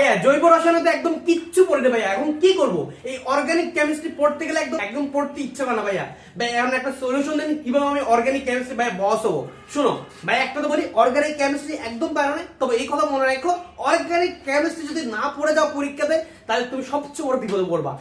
ভাইয়া, জৈব রসায়নে তো একদম কিচ্ছু পড়ে না ভাইয়া। এখন কি করব? এই অর্গানিক কেমিস্ট্রি পড়তে গেলে একদম একদম পড়তে ইচ্ছে করে না ভাইয়া। ভাই এখন একটা সলিউশন দেন, কীভাবে আমি অর্গানিক কেমিস্ট্রি ভাই বস হব। শুনো ভাই একটা তো বলি অর্গানিক কেমিস্ট্রি একদম পারো না। তবে এই কথা মনে রাখো অর্গানিক কেমিস্ট্রি যদি না পড়ে যাও পরীক্ষাতে, তাহলে তুমি সবচেয়ে বড় বিপদে পড়বা।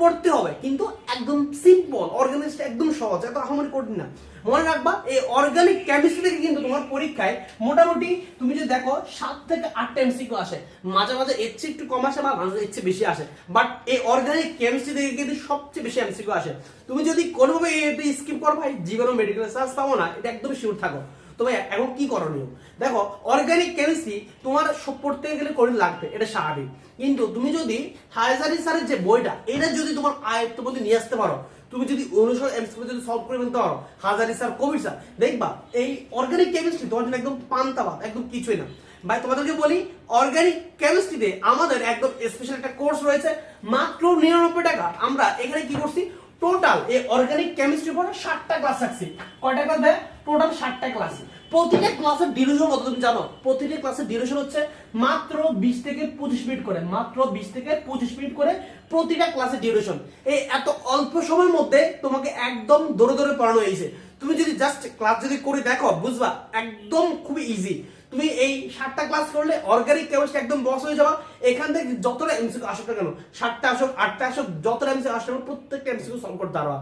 পড়তে হবে, কিন্তু একদম সিম্পল অর্গানিকটা একদম সহজ, এত আহামরি কঠিন না। মনে রাখবা, এই অর্গানিক কেমিস্ট্রি থেকে কিন্তু তোমার পরীক্ষায় মোটামুটি তুমি যদি দেখো, সাত থেকে আটটা এমসিকিউ আসে। মাঝে মাঝে এর চেয়ে একটু কম আসে বা মাঝে এর চেয়ে বেশি আসে। বাট এই অর্গানিক কেমিস্ট্রি থেকে কিন্তু সবচেয়ে বেশি এমসিকিউ আসে। তুমি যদি কোনোভাবে স্কিপ করো ভাই জীবনে মেডিকেল সায়েন্স পাবো না, এটা একদম শিওর থাকো। তবে এখন কি করণীয়? দেখো অর্গানিক কেমিস্ট্রি তোমার পড়তে গেলে করে লাগবে, এটা স্বাভাবিক। কিন্তু তুমি যদি হাজারি স্যারের যে বইটা, এটা যদি তোমার আয়ত্ত মধ্যে নিয়ে আসতে পারো, তুমি যদি অনুসরণ এমসিকিউ যদি সলভ করে ফেলতে পারো হাজারি স্যার, কবির স্যার, দেখবা, এই অর্গানিক কেমিস্ট্রি তোমার জন্য একদম পান্তাবাদ একদম কিছুই না। ভাই, তোমাদেরকে বলি অর্গানিক কেমিস্ট্রিতে আমাদের একদম স্পেশাল একটা কোর্স রয়েছে, মাত্র নিরানব্বই টাকা। আমরা এখানে কি করছি? টোটাল এই অর্গানিক কেমিস্ট্রি পড়ে ষাটটা ক্লাস রাখছি কয়টা ক্লাস দেয় টোটাল ষাটটা ক্লাস প্রতিটা ক্লাসের ডিউরেশন কত তুমি জানো? প্রতিটা ক্লাসের ডিউরেশন হচ্ছে মাত্র বিশ থেকে পঁচিশ মিনিট করে, মাত্র বিশ থেকে পঁচিশ মিনিট করে প্রতিটা ক্লাসের ডিউরেশন এই এত অল্প সময়ের মধ্যে তোমাকে একদম দৌড়ে দৌড়ে পড়ানো হয়েছে তুমি যদি জাস্ট ক্লাস যদি করে দেখো, বুঝবা? একদম খুবই ইজি তুমি এই সাতটা ক্লাস করলে অর্গানিক কেমিস্ট্রি একদম বস হয়ে যাবা। এখান থেকে যতটা এমসিকিউ আসুক না কেন, সাতটা আসুক, আটটা আসুক, যতটা এমসিকিউ আসুক প্রত্যেকটা এমসিকিউ সলভ করতে পারবা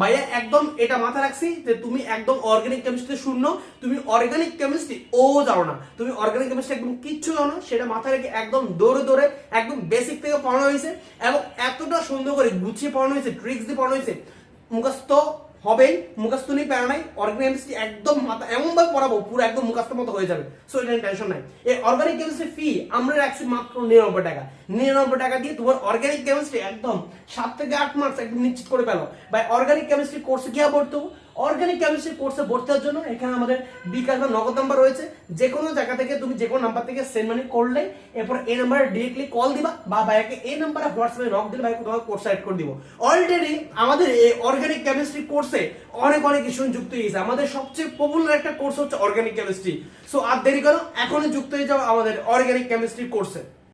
ভাইয়া একদম এটা মাথায় রাখছি যে তুমি একদম অর্গানিক কেমিস্ট্রি শূন্য, তুমি অর্গানিক কেমিস্ট্রি ও জানো না। তুমি অর্গানিক কেমিস্ট্রি একদম কিচ্ছু জানো সেটা মাথায় রেখে একদম দৌড়ে দৌড়ে একদম বেসিক থেকে পড়ানো হয়েছে এবং এতটা সুন্দর করে গুছিয়ে পড়ানো হয়েছে ট্রিক্স দিয়ে পড়ানো হয়েছে। মুখস্থ হবেই, মুখস্থ নিয়ে প্যারা নাই অর্গানিক কেমিস্ট্রি একদম মাথা, এমনভাবে পড়াবো, পুরো একদম মুখস্থ মতো হয়ে যাবে। সো এটা টেনশন নাই। এই অর্গানিক কেমিস্ট্রি ফি আমরা রাখছি মাত্র নিরানব্বই টাকা। নিরানব্বই টাকা দিয়ে তোমার অর্গানিক কেমিস্ট্রি একদম সাত থেকে আট মার্কস একদম নিশ্চিত করে পেল বা অর্গানিক কেমিস্ট্রি কোর্সে কি পড়তো অর্গানিক কেমিস্ট্রি কোর্সে ভর্তি হওয়ার জন্য এখানে আমাদের বিকাশ বা নগদ নাম্বার রয়েছে। যে কোনো জায়গা থেকে তুমি যে কোনো নাম্বার থেকে সেন্ড মানি করলে এরপর এই নাম্বারে ডিরেক্টলি কল দিবা বা ভাইয়াকে এই নাম্বারে হোয়াটসঅ্যাপে নক দিলে ভাইকে তোমাকে কোর্স অ্যাড করে দিব। অলরেডি আমাদের এই অর্গানিক কেমিস্ট্রি কোর্সে অনেক অনেক স্টুডেন্ট যুক্ত হয়েছে। আমাদের সবচেয়ে পপুলার একটা কোর্স হচ্ছে অর্গানিক কেমিস্ট্রি সো আর দেরি করো, এখনই যুক্ত হয়ে যাও আমাদের অর্গানিক কেমিস্ট্রি কোর্সে